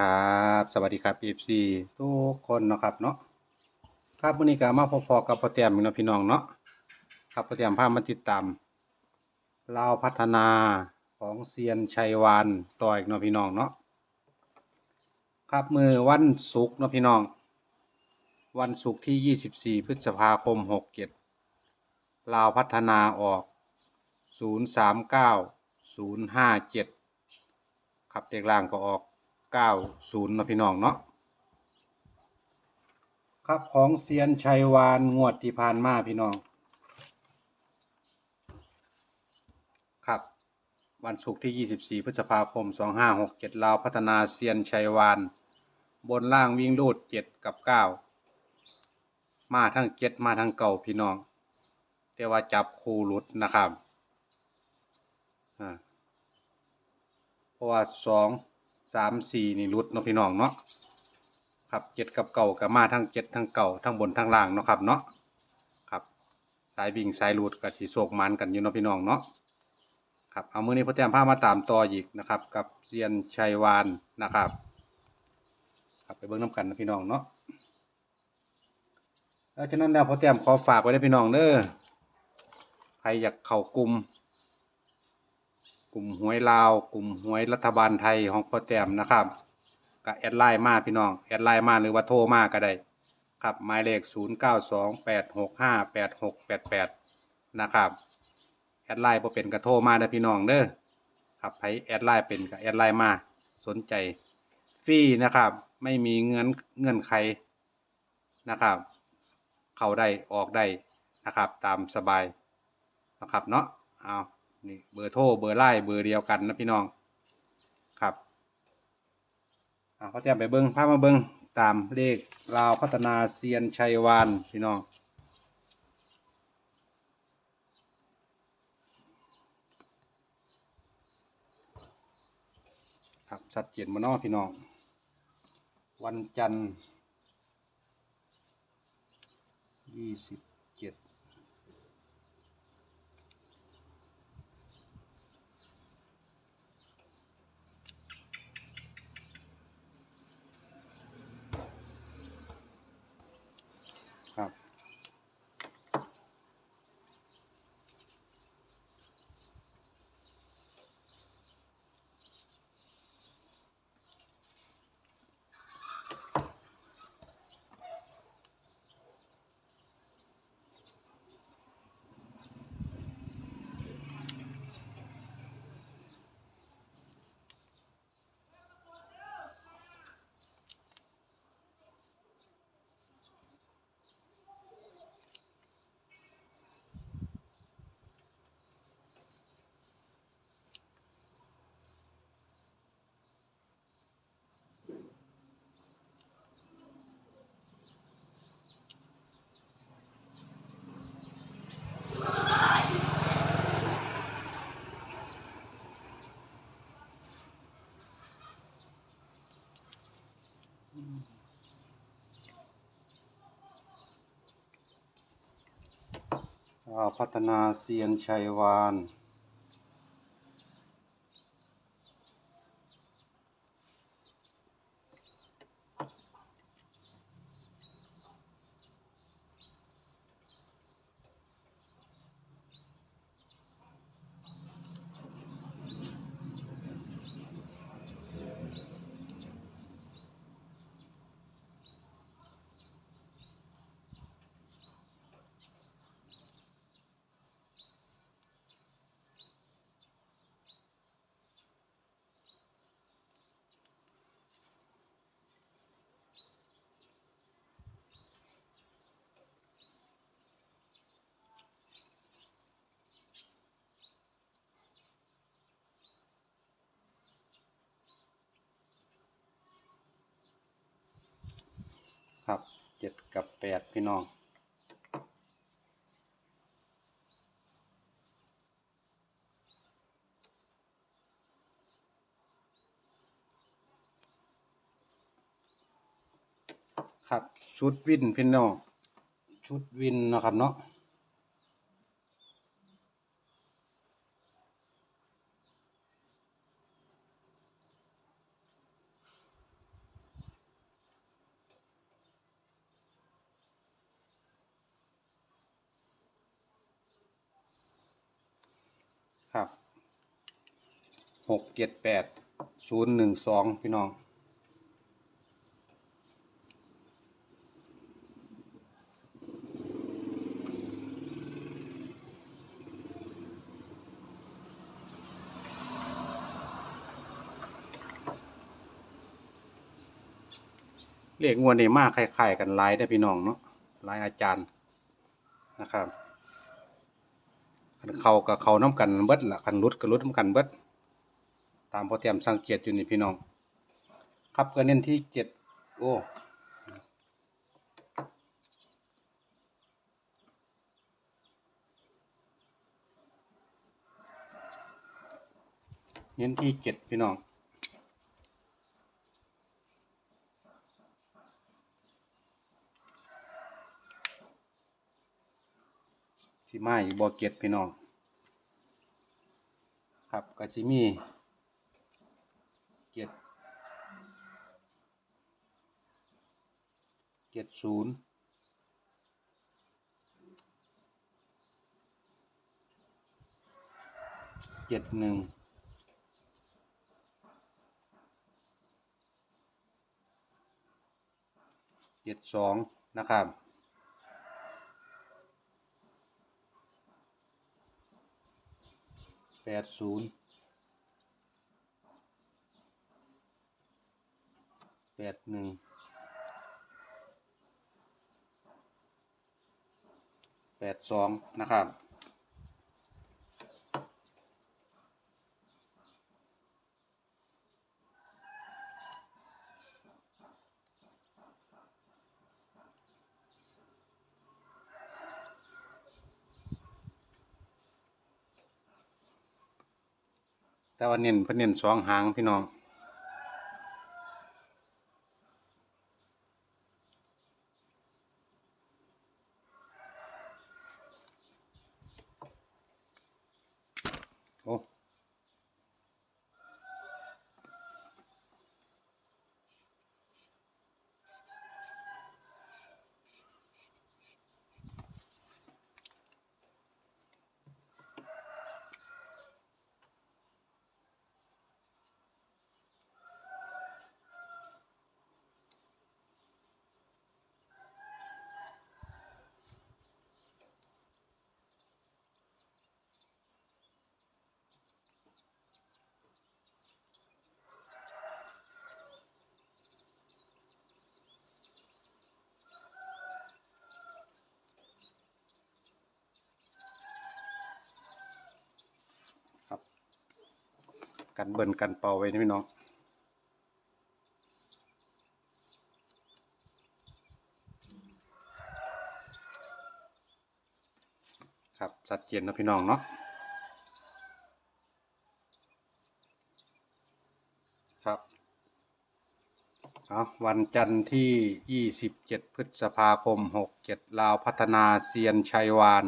ครับ สวัสดีครับ FC ทุกคนเนาะครับเนาะครับวันนี้ก็มาพอๆกับพ่อแต้มอีกเนาะพี่น้องเนาะครับพ่อแต้มพามาติดตามลาวพัฒนาของเซียนชัยวานต่ออีกเนาะพี่น้องเนาะครับมือวันศุกร์เนาะพี่น้อง วันศุกร์ที่24พฤษภาคม67ลาวพัฒนาออก039 057ครับเด็กล่างก็ออก 90เนาะพี่น้องเนาะครับของเซียนชัยวานงวดที่ผ่านมาพี่น้อง ครับ วันศุกร์ที่ 24 พฤษภาคม 2567ลาวพัฒนาเซียนชัยวาน บนล่างวิ่งรูด7 กับ 9 มาทั้ง7มาทั้งเก่าพี่น้องแต่ว่าจับคู่หลุดนะครับ อ่า เพราะว่าสอง สามสี่นี่รุดเนาะพี่น้องเนาะครับเจ็ดกับเก่ากับมาทั้งเจ็ดทั้งเก่าทั้งบนทั้งล่างเนาะครับเนาะครับสายบิ่งสายรูดกับที่โศกมันกันอยู่เนาะพี่น้องเนาะครับเอามือนี้พ่อแต้มพามาตามต่ออีกนะครับ กับเซียนชัยวานนะครับครับไปเบิ่งน้ำกันนะพี่น้องเนาะแล้วฉะนั้นแล้วพ่อแต้มขอฝากไว้ด้วยพี่น้องเด้อใครอยากเข้ากลุ่ม กลุ่มหวยลาว กลุ่มหวยรัฐบาลไทยของพ่อแต้มนะครับก็แอดไลน์มาพี่น้องแอดไลน์มาหรือว่าโทรมาก็ได้ครับหมายเลข 0 9 2 8 6 5 8 6 8 8 นะครับแอดไลน์พอเป็นก็โทรมาเด้พี่น้องเด้อครับใครแอดไลน์เป็นก็แอดไลน์มาสนใจฟรีนะครับ ไม่มีเงื่อนเงื่อนไขนะครับ เข้าได้ออกได้นะครับ ตามสบายนะครับเนาะเอา นี่เบอร์โทรเบอร์ไลน์เบอร์เดียวกันนะพี่น้องครับอ่าเขาแต้มไปเบิ้งพาพมาเบิ้งตามเลขลาวพัฒนาเซียนชัยวานพี่น้องครับชัดเจนมานาะพี่น้อง วันจันทร์ยี่สิบ อ่า พัฒนาเซียนชัยวาน ครับ เจ็ดกับแปดพี่น้องครับชุดวินพี่น้องชุดวินนะครับเนาะ หกเจ็ดแปดศูนย์หนึ่งสองพี่น้อง เลขงวดนี้มากคล้ายๆกันหลายได้พี่น้องเนาะหลายอาจารย์นะครับคันเขากับเขาน้ำกันเบิดละคันรุดกับรุดน้ำกันเบิด ตามโปรแกรมสังเกตอยู่นี่พี่น้อง ครับก็เน้นที่เจ็ดโอ้เน้นที่เจ็ดพี่น้องสิมาอีกบ่เก็ดพี่น้อง ครับก็สิมี เจ็ดเจ็ดศูนย์เจ็ดหนึ่งเจ็ดสองนะครับแปดศูนย์ แปดหนึ่งแปดสองนะครับแต่ว่าเน้นเพิ่นเน้นสองหางพี่น้อง กันเบิ่นกันเป่าไว้นะพี่น้องครับชัดเจนนะพี่น้องเนาะครับเอาวันจันทร์ที่ 27 พฤษภาคม 67 ลาวพัฒนาเซียนชัยวาน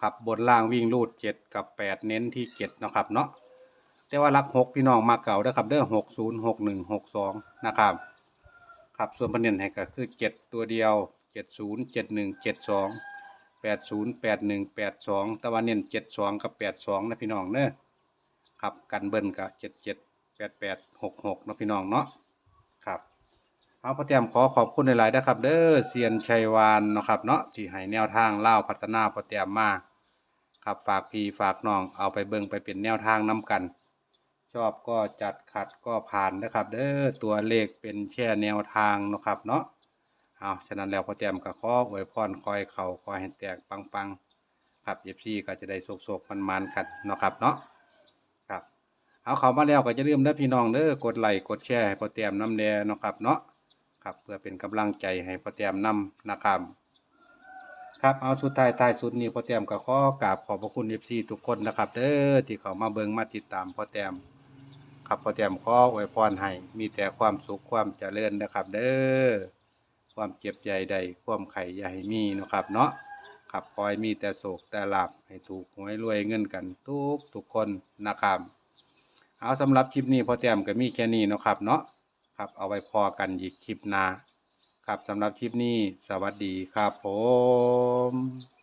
ครับบนล่างวิ่งรูด 7 กับ 8 เน้นที่ 7 นะครับเนาะ แต่ว่ารัก6พี่น้องมาเก่าเด้อครับเด้อ60 61 62นะครับครับส่วนประเด็นให้ก็คือ7ตัวเดียว70 71 72 80 81 82แปดศูนย์แปดหนึ่งแปดสองต่ว่าเน้น72กับ82นะพี่น้องเด้อครับกันเบิ้ลกับ77 88 66นะพี่น้องเนาะครับเอาพระเตรียมขอขอบคุณหลายๆนะครับ เด้อเซียนชัยวานนะครับเนาะที่ให้แนวทางเล่าพัฒนาพระเตรียมมาครับฝากพี่ฝากน้องเอาไปเบิ่งไปเป็นแนวทางน้กัน ชอบก็จัดขัดก็ผ่านนะครับ เด้อตัวเลขเป็นแค่แนวทางนะครับเนาะเอาฉะนั้นแล้วพระเตรียมก็ขออวยพรคอยเข่าคอยให้แตกปังๆครับเอฟซีก็จะได้โศกๆมันๆกันนะครับเนาะครับเอาเขามาแล้วก็จะลืมเด้อพี่น้องเด้อกดไลค์กดแชร์ให้พอเตรียมน้ำแดงนะครับเนาะครับเพื่อเป็นกำลังใจให้พอเตรียมนำนะครับครับเอาสุดท้ายท้ายสุดนี้พอเตรียมก็ขอกราบขอบพระคุณ FC ทุกคนนะครับเด้อที่เขามาเบิงมาติดตามพอเตรียม ครับพอเตรียมขออวยพรให้มีแต่ความสุขความเจริญนะครับ เด้อความเจ็บใหญ่ใดความไข่ให้มีนะครับ เนาะครับคอยมีแต่โศกแต่หลาบให้ถูกหวยรวยเงินกันทุกทุกคนนะครับเอาสำหรับคลิปนี้พอแต้มก็มีแค่นี้นะครับ เนาะครับเอาไว้พอกันอีกคลิปหน้าครับสำหรับคลิปนี้สวัสดีครับผม